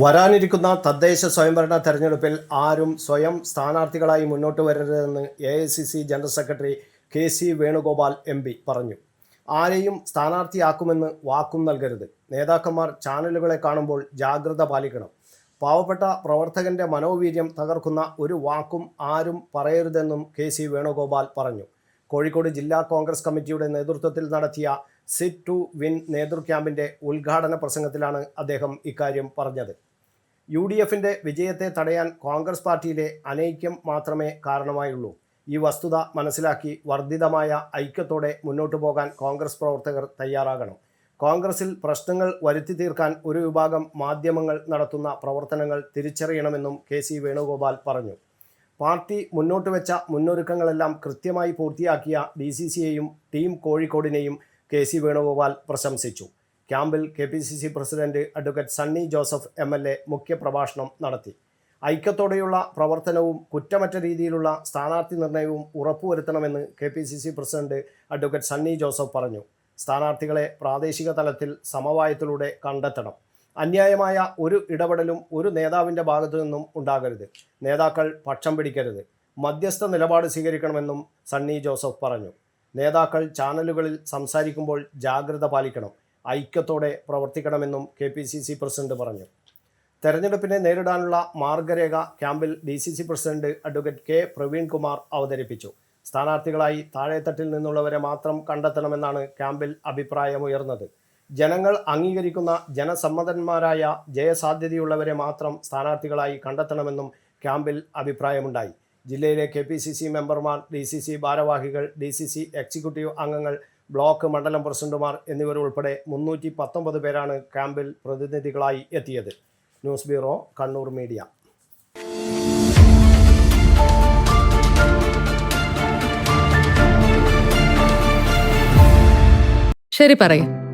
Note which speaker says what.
Speaker 1: വരാനിരിക്കുന്ന തദ്ദേശ സ്വയംഭരണ തെരഞ്ഞെടുപ്പിൽ ആരും സ്വയം സ്ഥാനാർത്ഥികളായി മുന്നോട്ട് വരരുതെന്ന് A I C C general secretary K C Venugopal M P പറഞ്ഞു. ആരെയും സ്ഥാനാർത്ഥിയാക്കുമെന്ന് വാക്കും നൽകരുത്. നേതാക്കന്മാർ ചാനലുകളെ കാണുമ്പോൾ ജാഗ്രത പാലിക്കണം. പാവപ്പെട്ട പ്രവർത്തകന്റെ മനോവീര്യം തകർക്കുന്ന ഒരു വാക്കും ആരും പറയരുതെന്നും കെ സി വേണുഗോപാൽ പറഞ്ഞു. കോഴിക്കോട് ജില്ലാ കോൺഗ്രസ് കമ്മിറ്റിയുടെ നേതൃത്വത്തിൽ നടത്തിയ സിറ്റ് ടു വിൻ നേതൃ ക്യാമ്പിന്റെ ഉദ്ഘാടന പ്രസംഗത്തിലാണ് അദ്ദേഹം ഇക്കാര്യം പറഞ്ഞത്. യു ഡി എഫിന്റെ വിജയത്തെ തടയാൻ കോൺഗ്രസ് പാർട്ടിയിലെ അനൈക്യം മാത്രമേ കാരണമായുള്ളൂ. ഈ വസ്തുത മനസ്സിലാക്കി വർദ്ധിതമായ ഐക്യത്തോടെ മുന്നോട്ടു പോകാൻ കോൺഗ്രസ് പ്രവർത്തകർ തയ്യാറാകണം. കോൺഗ്രസിൽ പ്രശ്നങ്ങൾ വരുത്തി തീർക്കാൻ ഒരു വിഭാഗം മാധ്യമങ്ങൾ നടത്തുന്ന പ്രവർത്തനങ്ങൾ തിരിച്ചറിയണമെന്നും കെ സി വേണുഗോപാൽ പറഞ്ഞു. പാർട്ടി മുന്നോട്ട് വെച്ച മുന്നൊരുക്കങ്ങളെല്ലാം കൃത്യമായി പൂർത്തിയാക്കിയ ഡി സി സിയെയും ടീം കോഴിക്കോടിനെയും കെ സി വേണുഗോപാൽ പ്രശംസിച്ചു. ക്യാമ്പിൽ K P C C president advocate Sunny Joseph M L A മുഖ്യപ്രഭാഷണം നടത്തി. ഐക്യത്തോടെയുള്ള പ്രവർത്തനവും കുറ്റമറ്റ രീതിയിലുള്ള സ്ഥാനാർത്ഥി നിർണയവും ഉറപ്പുവരുത്തണമെന്ന് K P C C president advocate Sunny Joseph പറഞ്ഞു. സ്ഥാനാർത്ഥികളെ പ്രാദേശിക തലത്തിൽ സമവായത്തിലൂടെ കണ്ടെത്തണം. അന്യായമായ ഒരു ഇടപെടലും ഒരു നേതാവിന്റെ ഭാഗത്തു നിന്നും ഉണ്ടാകരുത്. നേതാക്കൾ പക്ഷം പിടിക്കരുത്. മധ്യസ്ഥ നിലപാട് സ്വീകരിക്കണമെന്നും സണ്ണി ജോസഫ് പറഞ്ഞു. നേതാക്കൾ ചാനലുകളിൽ സംസാരിക്കുമ്പോൾ ജാഗ്രത പാലിക്കണം. ഐക്യത്തോടെ പ്രവർത്തിക്കണമെന്നും K P C C president പറഞ്ഞു. തെരഞ്ഞെടുപ്പിനെ നേരിടാനുള്ള മാർഗരേഖ ക്യാമ്പിൽ D C C president advocate K. Praveen Kumar അവതരിപ്പിച്ചു. സ്ഥാനാർത്ഥികളായി താഴെത്തട്ടിൽ നിന്നുള്ളവരെ മാത്രം കണ്ടെത്തണമെന്നാണ് ക്യാമ്പിൽ അഭിപ്രായമുയർന്നത്. ജനങ്ങൾ അംഗീകരിക്കുന്ന ജനസമ്മതന്മാരായ ജയസാധ്യതയുള്ളവരെ മാത്രം സ്ഥാനാർത്ഥികളായി കണ്ടെത്തണമെന്നും ക്യാമ്പിൽ അഭിപ്രായമുണ്ടായി. ജില്ലയിലെ കെ പി സി സി മെമ്പർമാർ ഡി സി സി ഭാരവാഹികൾ ഡി സി സി എക്സിക്യൂട്ടീവ് അംഗങ്ങൾ ബ്ലോക്ക് മണ്ഡലം പ്രസിഡന്റുമാർ എന്നിവരുൾപ്പെടെ മുന്നൂറ്റി പത്തൊമ്പത് പേരാണ് ക്യാമ്പിൽ പ്രതിനിധികളായി എത്തിയത്. News bureau Kannur media.
Speaker 2: ശരി പറയും.